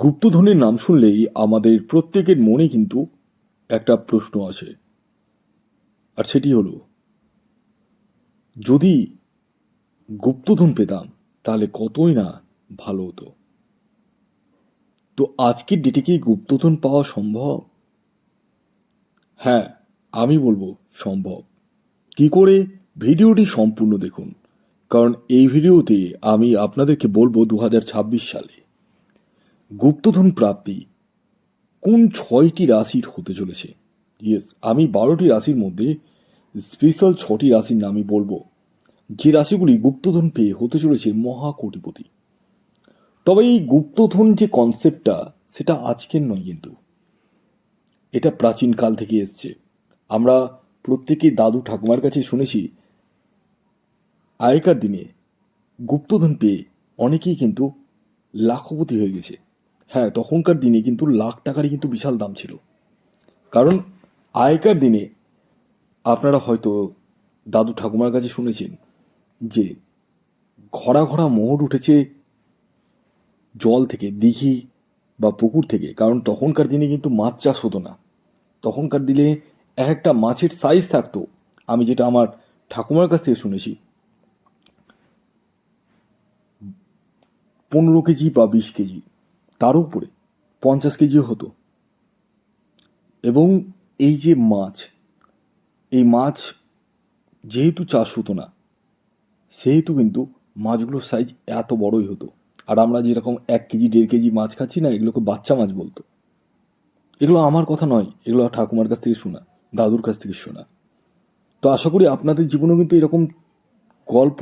গুপ্তধনের নাম শুনলেই আমাদের প্রত্যেকের মনে কিন্তু একটা প্রশ্ন আসে। আর সেটি হলো, যদি গুপ্তধন পেতাম, তাহলে কতই না ভালো হতো? তো আজকের ডেটে কি গুপ্তধন পাওয়া সম্ভব? হ্যাঁ আমি বলব সম্ভব। কি করে? ভিডিওটি সম্পূর্ণ দেখুন। কারণ এই ভিডিওতে আমি আপনাদেরকে বলব দু হাজার ছাব্বিশ সালে গুপ্তধন প্রাপ্তি। কোন ছয়টি রাশির হতে চলেছে? ইয়েস আমি বারোটি রাশির মধ্যে স্পেশাল ছটি রাশির নামই বলব। যে রাশিগুলি গুপ্তধন পেয়ে হতে চলেছে মহা কোটিপতি তবে এই গুপ্তধন যে কনসেপ্টটা সেটা আজকের নয় কিন্তু। এটা প্রাচীন কাল থেকে এসছে। আমরা প্রত্যেকেই দাদু ঠাকুমার কাছে শুনেছি, আগেকার দিনে গুপ্তধন পেয়ে অনেকেই কিন্তু লাখপতি হয়ে গেছে। হ্যাঁ তখনকার দিনে কিন্তু লাখ টাকারই কিন্তু বিশাল দাম ছিল। কারণ আগেকার দিনে আপনারা হয়তো দাদু ঠাকুমার কাছে শুনেছেন যে ঘরা ঘরা মোহর উঠেছে জল থেকে, দিঘি বা পুকুর থেকে। কারণ তখনকার দিনে কিন্তু মাছ চাষ হতো না। তখনকার দিনে এক একটা মাছের সাইজ থাকতো। আমি যেটা আমার ঠাকুমার কাছ থেকে শুনেছি। পনেরো কেজি বা বিশ কেজি। তার উপরে পঞ্চাশ কেজিও হতো। এবং এই যে মাছ, এই মাছ যেহেতু চাষ হতো না, সেহেতু কিন্তু মাছগুলোর সাইজ এত বড়ই হতো। আর আমরা যেরকম এক কেজি, দেড় কেজি মাছ খাচ্ছি না, এগুলোকে বাচ্চা মাছ বলতো। এগুলো আমার কথা নয়, এগুলো ঠাকুমার কাছ থেকে শোনা, দাদুর কাছ থেকে শোনা। তো আশা করি আপনাদের জীবনেও কিন্তু এরকম গল্প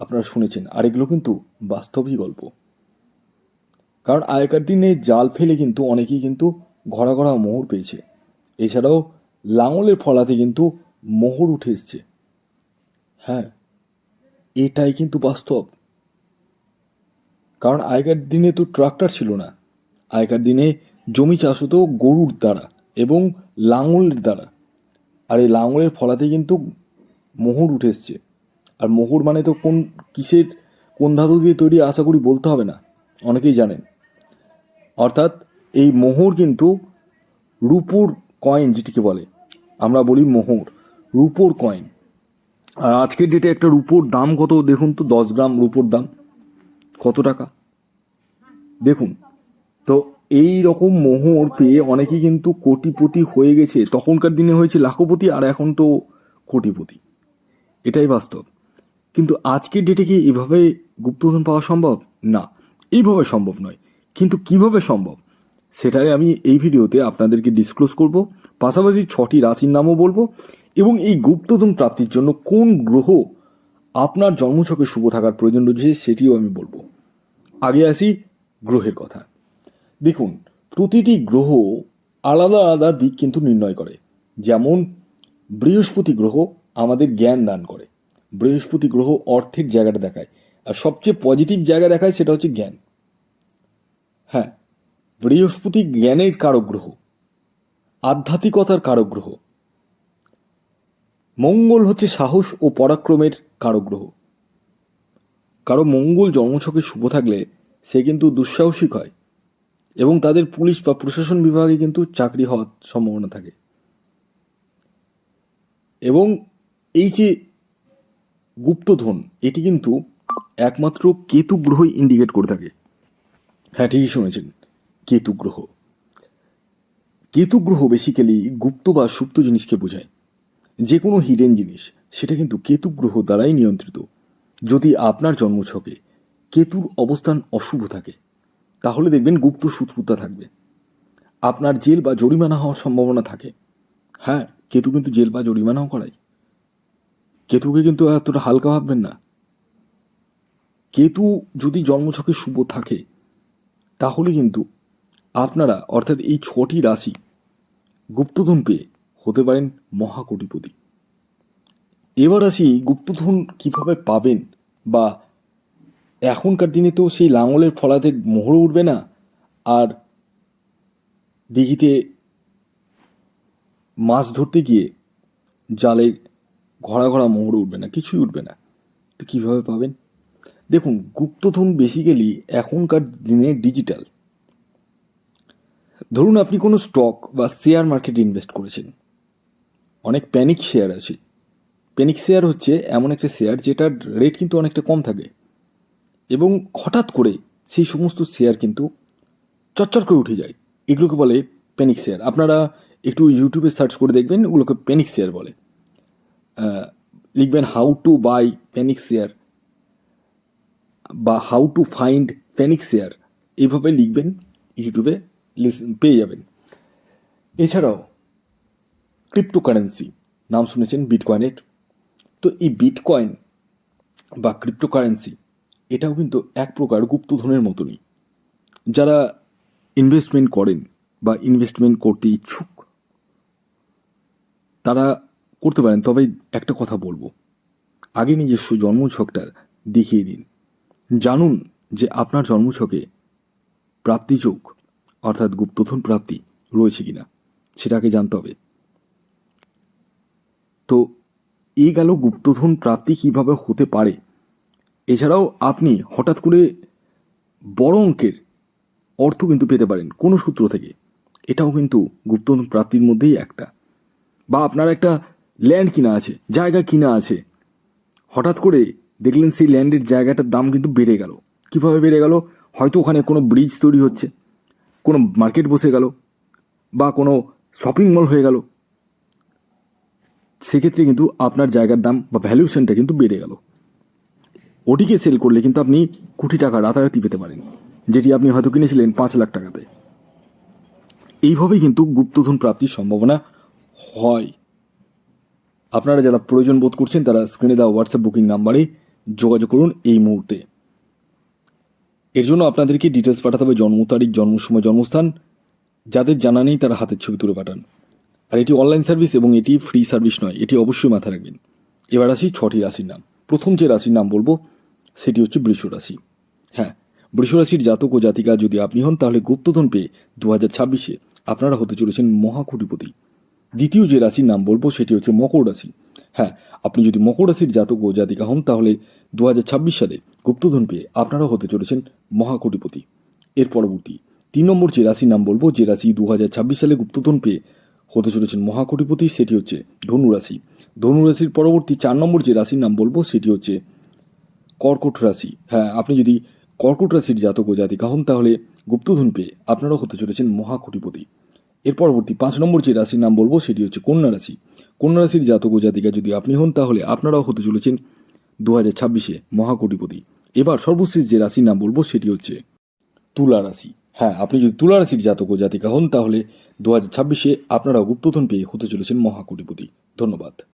আপনারা শুনেছেন। আর এগুলো কিন্তু বাস্তবই গল্প। কারণ আগেকার দিনে জাল ফেলে কিন্তু অনেকেই কিন্তু ঘরা ঘরা মোহর পেয়েছে। এছাড়াও লাঙলের ফলাতে কিন্তু মোহর উঠে এসছে। হ্যাঁ এটাই কিন্তু বাস্তব। কারণ আগেকার দিনে তো ট্রাক্টর ছিল না। আগেকার দিনে জমি চাষ হতো গরুর দ্বারা এবং লাঙলের দ্বারা। আর এই লাঙলের ফলাতে কিন্তু মোহর উঠে এসছে। আর মোহর মানে তো কোন কিসের, কোন ধাতু দিয়ে তৈরি আশা করি বলতে হবে না। অনেকেই জানেন। অর্থাৎ এই মোহর কিন্তু রূপোর কয়েন যেটিকে বলে, আমরা বলি মোহর, রূপোর কয়েন আর আজকের ডেটে একটা রূপোর দাম কত দেখুন তো, দশ গ্রাম রূপোর দাম, কত টাকা? দেখুন, তো এই রকম মোহর পেয়ে অনেকেই কিন্তু কোটিপতি হয়ে গেছে। তখনকার দিনে হয়েছে লাখপতি, আর এখন তো কোটিপতি। এটাই বাস্তব। কিন্তু আজকের ডেটে কি এভাবে গুপ্তধন পাওয়া সম্ভব? না, এইভাবে সম্ভব নয়। কিন্তু কীভাবে সম্ভব? সেটাই আমি এই ভিডিওতে আপনাদেরকে ডিসক্লোজ করব। পাশাপাশি ছটি রাশির নামও বলব এবং এই গুপ্তধন প্রাপ্তির জন্য কোন গ্রহ আপনার জন্মছকে শুভ থাকার প্রয়োজন রয়েছে সেটিও আমি বলব। আগে আসি গ্রহের কথা। দেখুন, প্রতিটি গ্রহ আলাদা আলাদা দিক কিন্তু নির্ণয় করে। যেমন, বৃহস্পতি গ্রহ আমাদের জ্ঞান দান করে। বৃহস্পতি গ্রহ অর্থের জায়গাটা দেখায়। আর সবচেয়ে পজিটিভ জায়গা দেখায় সেটা হচ্ছে জ্ঞান। হ্যাঁ বৃহস্পতি জ্ঞানের কারক গ্রহ আধ্যাত্মিকতার কারক গ্রহ মঙ্গল হচ্ছে সাহস ও পরাক্রমের কারক গ্রহ কারও মঙ্গল জন্মছকে শুভ থাকলে সে কিন্তু দুঃসাহসিক হয় এবং তাদের পুলিশ বা প্রশাসন বিভাগে কিন্তু চাকরি হওয়ার সম্ভাবনা থাকে। এবং এই যে গুপ্তধন, এটি কিন্তু একমাত্র কেতু গ্রহই ইন্ডিকেট করে থাকে। হ্যাঁ ঠিকই শুনেছেন। কেতু গ্রহ কেতু গ্রহ বেসিক্যালি গুপ্ত বা সুপ্ত জিনিসকে বোঝায়। যে কোনো হিডেন জিনিস, সেটা কিন্তু কেতু গ্রহ দ্বারাই নিয়ন্ত্রিত। যদি আপনার জন্মছকে কেতুর অবস্থান অশুভ থাকে, তাহলে দেখবেন গুপ্ত শত্রুতা থাকবে। আপনার জেল বা জরিমানা হওয়ার সম্ভাবনা থাকে। হ্যাঁ কেতু কিন্তু জেল বা জরিমানাও করায়। কেতুকে কিন্তু এতটা হালকা ভাববেন না। কেতু যদি জন্মছকে শুভ থাকে তাহলে কিন্তু আপনারা, অর্থাৎ এই ছটি রাশি গুপ্তধন পেয়ে হতে পারেন মহাকোটিপতি। এবার আসি গুপ্তধন কীভাবে পাবেন বা এখনকার দিনে তো সেই লাঙলের ফলাতে মোহর উঠবে না, আর দিঘিতে মাছ ধরতে গিয়ে জালে ঘোড়া ঘোড়া মোহর উঠবে না, কিছুই উঠবে না। তো কীভাবে পাবেন? দেখুন, গুপ্তধন বেসিক্যালি এখনকার দিনে ডিজিটাল ধরুন আপনি কোনো স্টক বা শেয়ার মার্কেটে ইনভেস্ট করেছেন। অনেক প্যানিক শেয়ার আছে। প্যানিক শেয়ার হচ্ছে এমন একটা শেয়ার যেটার রেট কিন্তু অনেকটা কম থাকে। এবং হঠাৎ করে সেই সমস্ত শেয়ার কিন্তু চচ্চর করে উঠে যায়। এগুলোকে বলে প্যানিক শেয়ার আপনারা একটু ইউটিউবে সার্চ করে দেখবেন, ওগুলোকে প্যানিক শেয়ার বলে। লিখবেন how to buy panic share বা how to find panic share এইভাবে লিখবেন, ইউটিউবে পেয়ে যাবেন। এছাড়াও ক্রিপ্টোকারেন্সি নাম শুনেছেন বিটকয়েনের তো এই বিটকয়েন বা ক্রিপ্টোকারেন্সি এটাও কিন্তু এক প্রকার গুপ্তধনের মতনই। যারা ইনভেস্টমেন্ট করেন বা ইনভেস্টমেন্ট করতে ইচ্ছুক, তারা করতে পারেন। তবে একটা কথা বলব। আগে নিজস্ব জন্মছকটা দেখিয়ে দিন। জানুন যে আপনার জন্মছকে প্রাপ্তিযোগ, অর্থাৎ গুপ্তধন প্রাপ্তি, রয়েছে কিনা, সেটাকে জানতে হবে। তো এই গেল গুপ্তধন প্রাপ্তি কীভাবে হতে পারে? এছাড়াও আপনি হঠাৎ করে বড় অঙ্কের অর্থ কিন্তু পেতে পারেন, কোনো সূত্র থেকে। এটাও কিন্তু গুপ্তধন প্রাপ্তির মধ্যেই একটা। বা আপনার একটা ল্যান্ড কিনা আছে, জায়গা কিনা আছে। হঠাৎ করে দেখলেন সেই ল্যান্ডের জায়গাটার দাম কিন্তু বেড়ে গেল। কীভাবে বেড়ে গেল? হয়তো ওখানে কোনো ব্রিজ তৈরি হচ্ছে, কোনো মার্কেট বসে গেল, বা কোনো শপিং মল হয়ে গেল। সেক্ষেত্রে কিন্তু আপনার জায়গার দাম বা ভ্যালুয়েশনটা কিন্তু বেড়ে গেল। ওটিকে সেল করলে কিন্তু আপনি কোটি টাকা রাতারাতি পেতে পারেন, যেটি আপনি হয়তো কিনেছিলেন পাঁচ লাখ টাকাতে। এইভাবেই কিন্তু গুপ্তধন প্রাপ্তির সম্ভাবনা হয়। আপনারা যারা প্রয়োজন বোধ করছেন, তারা স্ক্রিনে দেওয়া হোয়াটসঅ্যাপ বুকিং নাম্বারে যোগাযোগ করুন এই মুহূর্তে। এর জন্য আপনাদেরকে ডিটেলস পাঠাতে হবে, জন্ম তারিখ, জন্ম সময়, জন্মস্থান। যাদের জানা নেই, তারা হাতের ছবি তুলে পাঠান। আর এটি অনলাইন সার্ভিস এবং এটি ফ্রি সার্ভিস নয়, এটি অবশ্যই মাথায় রাখবেন। এবার আসি ছটি রাশির নাম। প্রথম যে রাশির নাম বলব, সেটি হচ্ছে বৃষ রাশি। হ্যাঁ বৃষ রাশির জাতক ও জাতিকা যদি আপনি হন, তাহলে গুপ্তধন পেয়ে দু হাজার ছাব্বিশে আপনারা হতে চলেছেন মহাকুটিপতি। দ্বিতীয় যে রাশির নাম বলব, সেটি হচ্ছে মকর রাশি। হ্যাঁ আপনি যদি মকর রাশির জাতক ও জাতিকা হন, তাহলে দু হাজার ছাব্বিশ সালে গুপ্তধন পেয়ে আপনারাও হতে চলেছেন মহাকোটিপতি। এর পরবর্তী তিন নম্বর যে রাশির নাম বলব, যে রাশি দু হাজার ছাব্বিশ সালে গুপ্তধন পেয়ে হতে চলেছেন মহাকোটিপতি, সেটি হচ্ছে ধনু রাশি। ধনু রাশির পরবর্তী চার নম্বর যে রাশির নাম বলব, সেটি হচ্ছে কর্কট রাশি। হ্যাঁ আপনি যদি কর্কট রাশির জাতক ও জাতিকা হন, তাহলে গুপ্তধন পেয়ে আপনারাও হতে চলেছেন মহাকোটিপতি। এর পরবর্তী পাঁচ নম্বর যে রাশির নাম বলব সেটি হচ্ছে কন্যা রাশি। কন্যা রাশির জাতক ও জাতিকা যদি আপনি হন, তাহলে আপনারাও হতে চলেছেন দু হাজার ছাব্বিশে মহাকোটিপতি। এবার সর্বশেষ যে রাশির নাম বলব সেটি হচ্ছে তুলা রাশি। হ্যাঁ আপনি যদি তুলা রাশির জাতক ও জাতিকা হন, তাহলে দু হাজার ছাব্বিশে আপনারাও গুপ্তধন পেয়ে হতে চলেছেন মহাকোটিপতি। ধন্যবাদ।